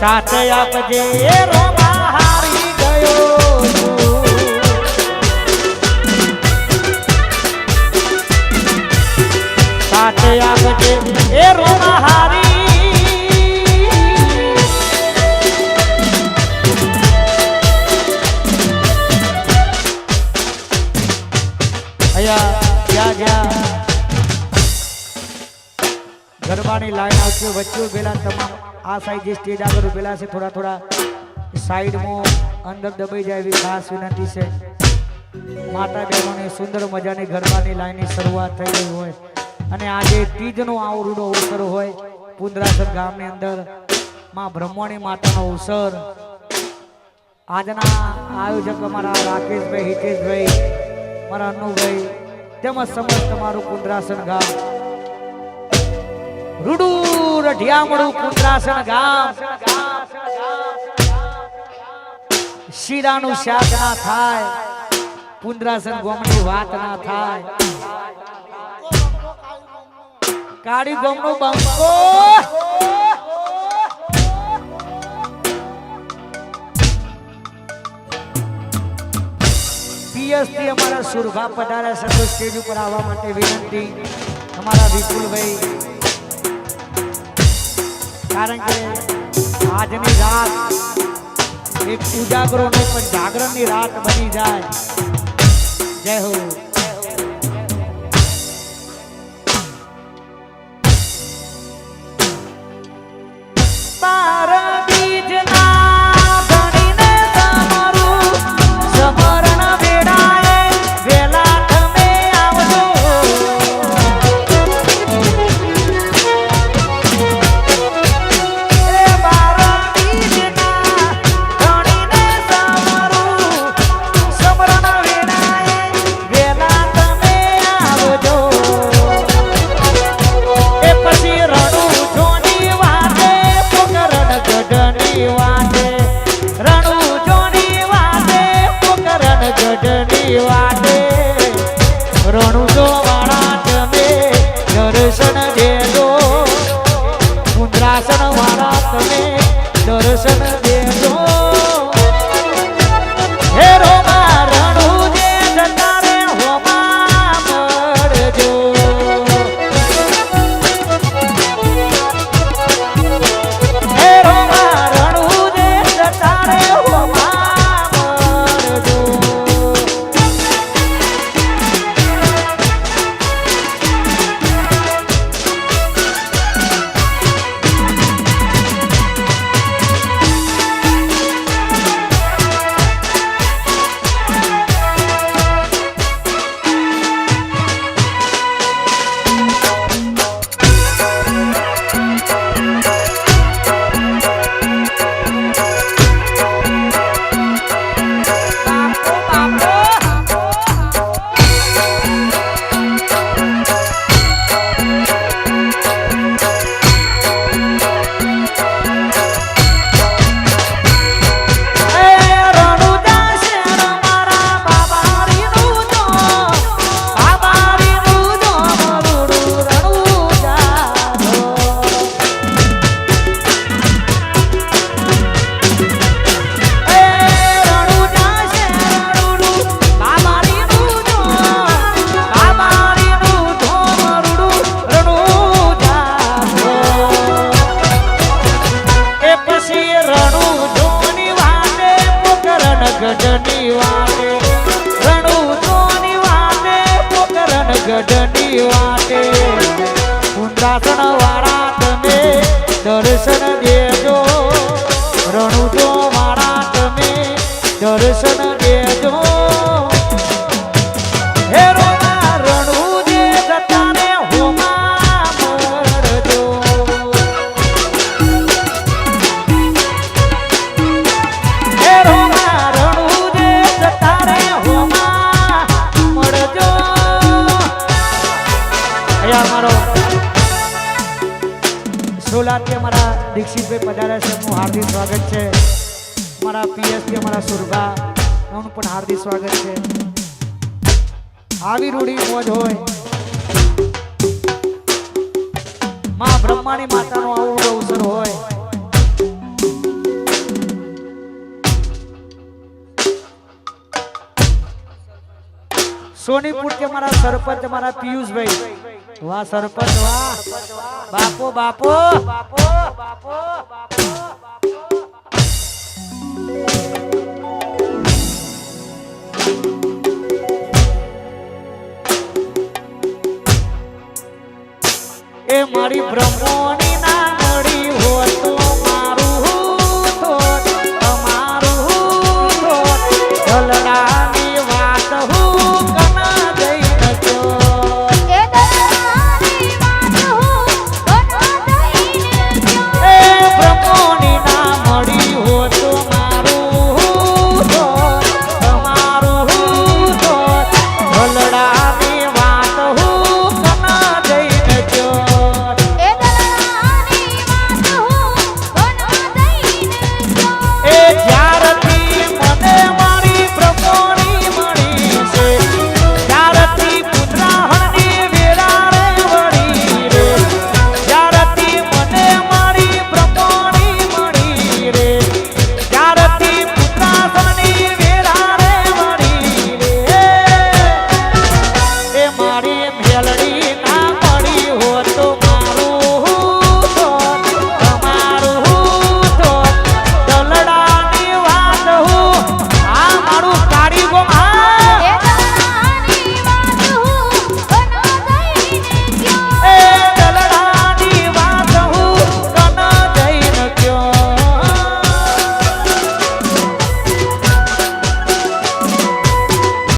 સાથે આપજે. રોમા હારી ગયો સાથે આપજે. એ રોમા અહીંયા જ્યાં જ્યાં. ગરબાની લાઈન આવશે, વચ્ચે પેલા તમામ આ સાઈડ જે સ્ટેજ આગળ પેલા છે, થોડા થોડા સાઈડમાં અંદર દબાઈ જાય એવી ખાસ વિનંતી છે. માતા બહેનોની સુંદર મજાની ગરબાની લાઈનની શરૂઆત થઈ ગઈ હોય. અને આજે તીજનો આવરૂડો અવસર હોય, પુંદરાસર ગામની અંદરમાં બ્રહ્માણી માતાનો અવસર. આજના આયોજક અમારા રાકેશભાઈ, હિતેશભાઈ, મારા અનુભાઈ, તેમજ સમસ્ત તમારું પુંદરાસન ગામ. રૂડુ રઢિયામણું પુંદરાસન ગામ. શીરાનું શાક ના થાય પુંદરાસન ગોમની વાત ના થાય. કાળી ગોમનો બંકો. પીએસથી અમારા સુરભા પધાર્યા સંતોષ સ્ટેજ ઉપર આવવા માટે વિનંતી. અમારા વિપુલભાઈ કારણ કે આજની રાત એક ઉજાગરો નહીં પણ જાગરણની રાત બની જાય. જય હો. વાતે રણુ જો વાળા તમે દર્શન દેજો. મુદ્રાસન વાળા તમે દર્શન દેજો. હે રોમા, રણુ જે જતા રે હોમા મળજો. હે રોમા, રણું જે જતા રે હોમા ગઢની વાટે રણુતોની વાટે પોકરણ ગઢની વાટે. દર્શન અહીંયા અમારો સોલાથી અમારા દીક્ષિતભાઈ પધાર્યા છે, એમનું હાર્દિક સ્વાગત છે. મારા પીએસથી અમારા સુરભા, એમનું પણ હાર્દિક સ્વાગત છે. આવી રૂઢી મોજ હોય. માં બ્રહ્માની માતાનો આવું અવસર હોય. સોનીપુર કે મારા સરપંચ મારા પિયુષભાઈ. વાહ, સરપંચ, વાહ. બાપો બાપો. બાપો બાપો એ મારી બ્રહ્મોની નાનડી હોય તો મારું થોત તમારું વાત હું